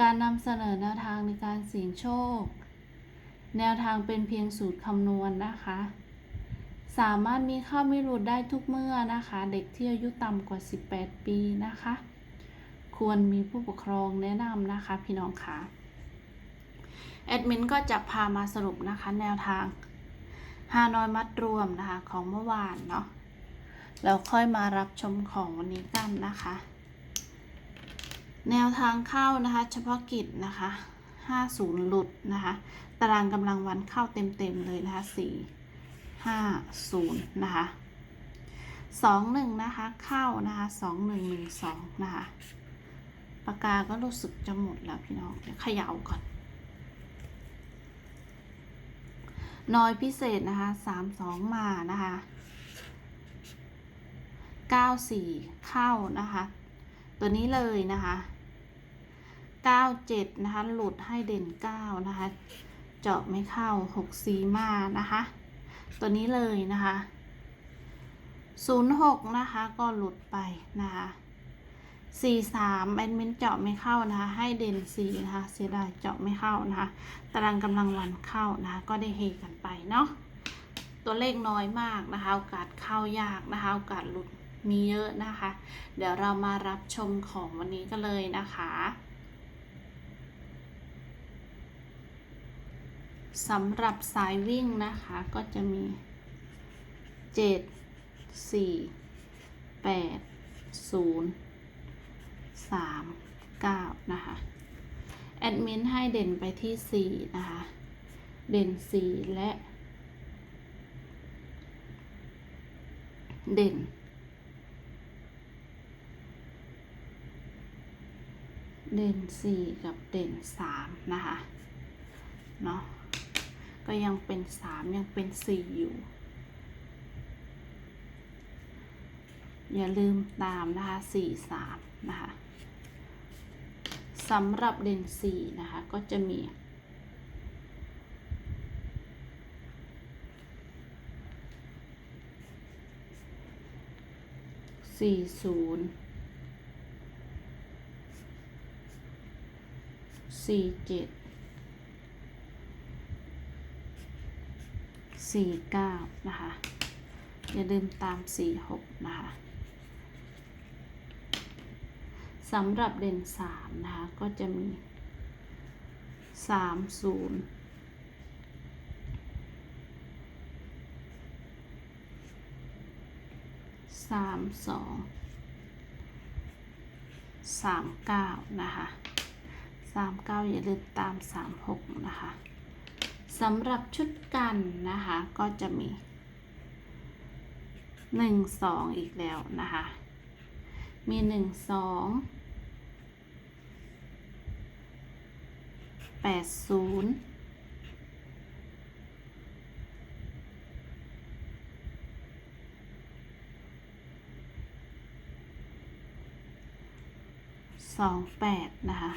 การนำเสนอแนวทางในการเสี่ยงโชค แนวทางเป็นเพียงสูตรคำนวณนะคะ สามารถมีเข้าไม่หลุดได้ทุกเมื่อนะคะ เด็กที่อายุต่ำกว่า 18 ปีนะคะ ควรมีผู้ปกครองแนะนำนะคะพี่น้องคะแอดมินก็จะพามาสรุปนะคะแนวทางฮานอยมัดรวมนะคะของเมื่อวานเนาะแล้วค่อยมารับชมของวันนี้กันนะคะ แนวทางเข้านะคะ เฉพาะกิจนะคะ 50 หลุดนะคะ ตารางกำลังวันเข้าเต็มๆเลยนะคะ 4 5 0 นะคะ 21 นะคะ เข้านะคะ 2112 นะคะ ปากกาก็รู้สึกจะหมดแล้วพี่น้อง เดี๋ยวเขย่าก่อน น้อยพิเศษนะคะ 32 มานะคะ 94 เข้านะคะตัวนี้เลยนะคะ 97 นะคะ หลุดให้เด่น 9 นะคะ เจาะไม่เข้า 6 ซีมานะคะ ตัวนี้เลยนะคะ 06 นะคะก็หลุดไปนะคะ43แอดมินเจาะไม่เข้านะคะ ให้เด่น4นะคะ เสียดายเจาะไม่เข้านะคะ ตารางกำลังวันเข้านะคะ ก็ได้เฮกันไปเนาะ ตัวเลขน้อยมากนะคะ โอกาสเข้ายากนะคะ โอกาสหลุดมีเยอะนะคะ เดี๋ยวเรามารับชมของวันนี้กันเลยนะคะ สำหรับสายวิ่งนะคะก็จะมี7 4 8 0 3 9นะคะ แอดมินให้เด่นไปที่4นะคะ เด่น4และ เด่นเด่น 4 กับเด่น 3 นะคะ เนาะ ก็ยังเป็น3ยังเป็น4อยู่ อย่าลืมตามนะคะ4 3นะคะสำหรับเด่น4นะคะ ก็จะมีสี่ศูนย์สี่เจ็ด สี่เก้านะคะ อย่าลืมตามสี่หกนะคะสำหรับเด่นสามนะคะ ก็จะมีสามศูนย์สามสองสามเก้านะคะสามเก้าอย่าลืมตามสามหกนะคะ สำหรับชุดกันนะคะ ก็จะมีหนึ่งสองอีกแล้วนะคะ มีหนึ่งสองแปดศูนย์สองแปดนะคะ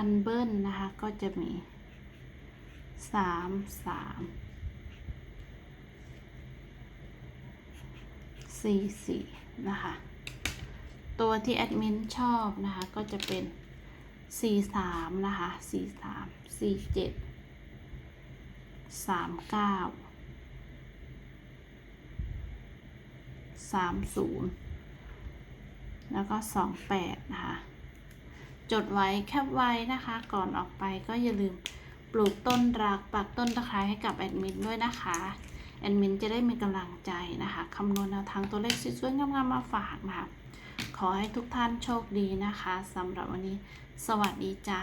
กันเบิ้ลนะคะ ก็จะมีสามสามสี่สี่นะคะ ตัวที่แอดมินชอบนะคะ ก็จะเป็นสี่สามนะคะสี่สามสี่เจ็ดสามเก้าสามศูนย์แล้วก็สองแปดนะคะ จดไว้แคปไว้นะคะ ก่อนออกไปก็อย่าลืมปลูกต้นรักปักต้นตะไคร้ให้กับแอดมินด้วยนะคะแอดมินจะได้มีกำลังใจนะคะคำนวณแนวทางตัวเลขสวยๆงามๆมาฝากนะคะขอให้ทุกท่านโชคดีนะคะสำหรับวันนี้ สวัสดีจ้า